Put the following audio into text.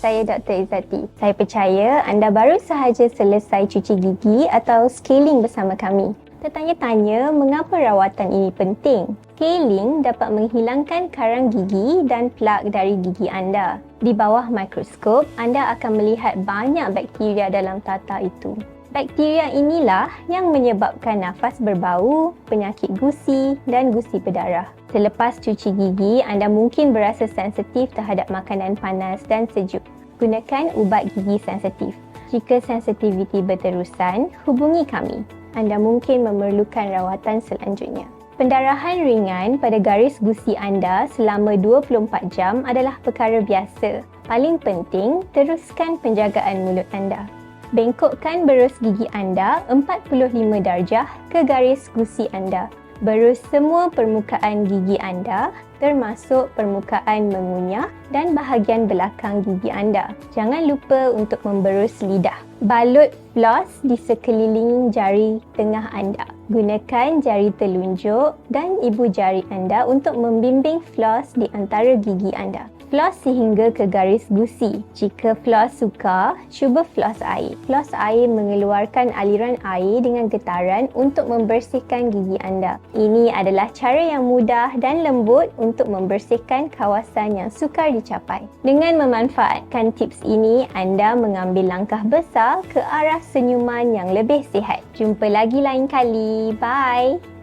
saya Dr. Izzati. Saya percaya anda baru sahaja selesai cuci gigi atau scaling bersama kami. Tertanya-tanya mengapa rawatan ini penting? Scaling dapat menghilangkan karang gigi dan plak dari gigi anda. Di bawah mikroskop, anda akan melihat banyak bakteria dalam tata itu. Bakteria inilah yang menyebabkan nafas berbau, penyakit gusi dan gusi berdarah. Selepas cuci gigi, anda mungkin berasa sensitif terhadap makanan panas dan sejuk. Gunakan ubat gigi sensitif. Jika sensitiviti berterusan, hubungi kami. Anda mungkin memerlukan rawatan selanjutnya. Pendarahan ringan pada garis gusi anda selama 24 jam adalah perkara biasa. Paling penting, teruskan penjagaan mulut anda. Bengkokkan berus gigi anda 45 darjah ke garis gusi anda. Berus semua permukaan gigi anda termasuk permukaan mengunyah dan bahagian belakang gigi anda. Jangan lupa untuk memberus lidah. Balut floss di sekeliling jari tengah anda. Gunakan jari telunjuk dan ibu jari anda untuk membimbing floss di antara gigi anda. Floss sehingga ke garis gusi. Jika floss sukar, cuba floss air. Floss air mengeluarkan aliran air dengan getaran untuk membersihkan gigi anda. Ini adalah cara yang mudah dan lembut untuk membersihkan kawasan yang sukar dicapai. Dengan memanfaatkan tips ini, anda mengambil langkah besar ke arah senyuman yang lebih sihat. Jumpa lagi lain kali. Bye.